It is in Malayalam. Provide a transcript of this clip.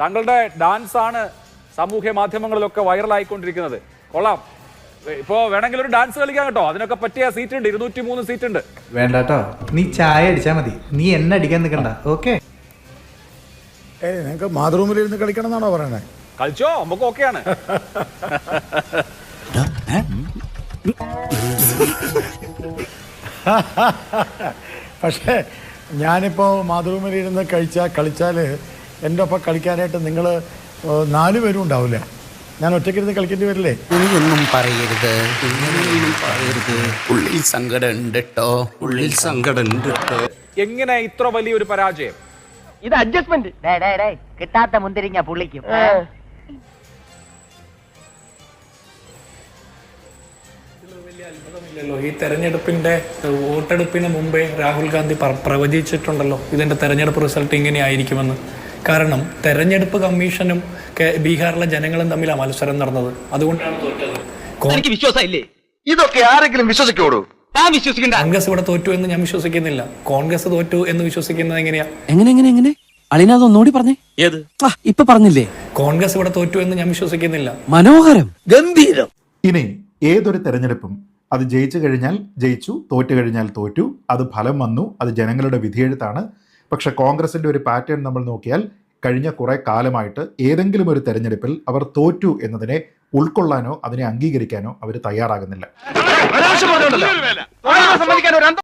താങ്കളുടെ ഡാൻസ് ആണ് സാമൂഹ്യ മാധ്യമങ്ങളിലൊക്കെ വൈറലായിക്കൊണ്ടിരിക്കുന്നത്. കൊള്ളാം. ഇപ്പോ വേണമെങ്കിൽ ഒരു ഡാൻസ് കളിക്കാൻ കേട്ടോ. അതിനൊക്കെ പറ്റിയ സീറ്റ് ഉണ്ട് ഇരുന്നൂറ്റി മൂന്ന് സീറ്റ് ഉണ്ട് വേണ്ട കേട്ടോ നീ ചായ അടിച്ചാ മതി. നീ എന്നെ അടിക്കാൻ നിൽക്കണ്ട ഓക്കെ? ഏ നിങ്ങൾക്ക് മാതൃഭൂമിയിലിരുന്ന് കളിക്കണം എന്നാണോ പറയണേ? കളിച്ചോ? നമുക്ക് ഓക്കെയാണ്. പക്ഷേ ഞാനിപ്പോൾ മാതൃഭൂമിയിലിരുന്ന് കഴിച്ചാൽ കളിച്ചാൽ എന്റെ ഒപ്പം കളിക്കാനായിട്ട് നിങ്ങൾ നാല് പേരും ഉണ്ടാവില്ല. ഞാൻ ഒറ്റയ്ക്കിരുന്ന് കളിക്കേണ്ടി വരില്ലേ? ഇനിയൊന്നും പറയരുത്. ഇങ്ങനെയൊന്നും പറയരുത്. ഉള്ളിൽ സങ്കടം ഉണ്ട് കേട്ടോ ഉള്ളിൽ സങ്കടം ഉണ്ട് കേട്ടോ എങ്ങനെ ഇത്ര വലിയൊരു പരാജയം? ഇത് അഡ്ജസ്റ്റ്മെന്റ് ഡേ ഡേ ഡേ. കിട്ടാത്ത മുന്തിരിങ്ങ പുള്ളിക്കും. ഇല്ലല്ലോ ഈ തെരഞ്ഞെടുപ്പിന്റെ വോട്ടെടുപ്പിന് മുമ്പേ രാഹുൽ ഗാന്ധി പ്രവചിച്ചിട്ടുണ്ടല്ലോ. ഇതിന്റെ തെരഞ്ഞെടുപ്പ് റിസൾട്ട് ഇങ്ങനെ ആയിരിക്കുമെന്ന് കാരണം തെരഞ്ഞെടുപ്പ് കമ്മീഷനും ബീഹാറിലെ ജനങ്ങളും തമ്മിലാണ് മത്സരം നടന്നത്. അതുകൊണ്ടാണ് തോറ്റത്. കോ- എനിക്ക് വിശ്വാസം ഇതൊക്കെ ആരെങ്കിലും വിശ്വസിക്കോടൂ ഞാൻ വിശ്വസിക്കണ്ട. കോൺഗ്രസ് ഇവിടെ തോറ്റു എന്ന് ഞാൻ വിശ്വസിക്കുന്നില്ല. കോൺഗ്രസ് തോറ്റു എന്ന് വിശ്വസിക്കുന്നത് എങ്ങനെയാ? എങ്ങനെ എങ്ങനെ എങ്ങനെ? അളിനാഥ് അതൊന്നുകൂടി പറഞ്ഞേ. ഏത്? ഇപ്പൊ പറഞ്ഞില്ലേ? കോൺഗ്രസ് ഇവിടെ തോറ്റു എന്ന് ഞാൻ വിശ്വസിക്കുന്നില്ല. മനോഹരം. ഗംഭീരം. ഇനി ഏതൊരു തെരഞ്ഞെടുപ്പും അത് ജയിച്ചു കഴിഞ്ഞാൽ ജയിച്ചു തോറ്റു കഴിഞ്ഞാൽ തോറ്റു അത് ഫലം വന്നു അത് ജനങ്ങളുടെ വിധിയെഴുത്താണ്. പക്ഷെ കോൺഗ്രസിന്റെ ഒരു പാറ്റേൺ നമ്മൾ നോക്കിയാൽ കഴിഞ്ഞ കുറെ കാലമായിട്ട് ഏതെങ്കിലും ഒരു തെരഞ്ഞെടുപ്പിൽ അവർ തോറ്റു എന്നതിനെ ഉൾക്കൊള്ളാനോ അതിനെ അംഗീകരിക്കാനോ അവർ തയ്യാറാകുന്നില്ല.